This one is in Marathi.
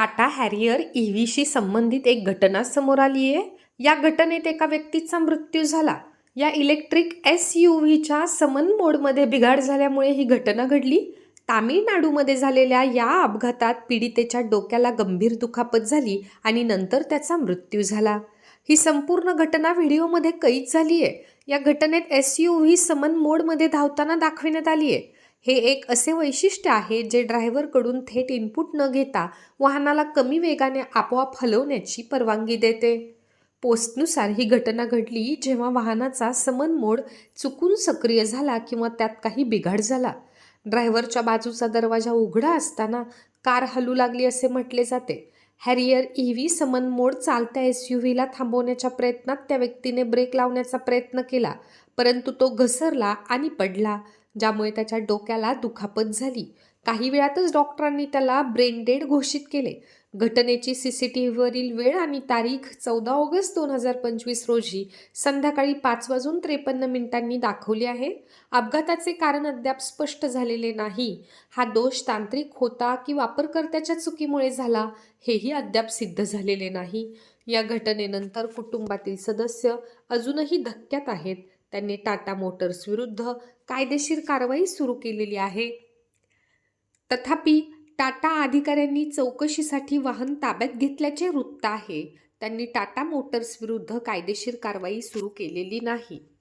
टाटा हॅरियर ईव्हीशी संबंधित एक घटना समोर आली आहे. या घटनेत एका व्यक्तीचा मृत्यू झाला. या इलेक्ट्रिक एस यू व्हीच्या समन मोडमध्ये बिघाड झाल्यामुळे ही घटना घडली. तामिळनाडूमध्ये झालेल्या या अपघातात पीडितेच्या डोक्याला गंभीर दुखापत झाली आणि नंतर त्याचा मृत्यू झाला. ही संपूर्ण घटना व्हिडिओमध्ये कैद झाली आहे. या घटनेत एस यू व्ही समन मोडमध्ये धावताना दाखविण्यात आली आहे. हे एक असे वैशिष्ट्य आहे जे ड्रायव्हरकडून थेट इनपुट न घेता वाहनाला कमी वेगाने आपोआप हलवण्याची परवानगी देते. पोस्टनुसार ही घटना घडली जेव्हा वाहनाचा समन मोड चुकून सक्रिय झाला किंवा त्यात काही बिघाड झाला. ड्रायव्हरच्या बाजूचा दरवाजा उघडा असताना कार हलू लागली असे म्हटले जाते. Harrier E V summon mode चालत्या एस यू व्हीला थांबवण्याच्या प्रयत्नात त्या व्यक्तीने ब्रेक लावण्याचा प्रयत्न केला परंतु तो घसरला आणि पडला. ज्यामुळे त्याच्या डोक्याला दुखापत झाली. काही वेळातच डॉक्टरांनी त्याला ब्रेन डेड घोषित केले. घटनेची सी सी टी व्हीवरील वेळ आणि तारीख चौदा ऑगस्ट दोन हजार पंचवीस रोजी संध्याकाळी पाच वाजून त्रेपन्न मिनिटांनी दाखवली आहे. अपघाताचे कारण अद्याप स्पष्ट झालेले नाही. हा दोष तांत्रिक होता की वापरकर्त्याच्या चुकीमुळे झाला हेही अद्याप सिद्ध झालेले नाही. या घटनेनंतर कुटुंबातील सदस्य अजूनही धक्क्यात आहेत. त्यांनी टाटा मोटर्स विरुद्ध कायदेशीर कारवाई सुरू केलेली आहे. तथापि टाटा अधिकाऱ्यांनी चौकशीसाठी वाहन ताब्यात घेतल्याचे वृत्त आहे. त्यांनी टाटा मोटर्स विरुद्ध कायदेशीर कारवाई सुरू केलेली नाही.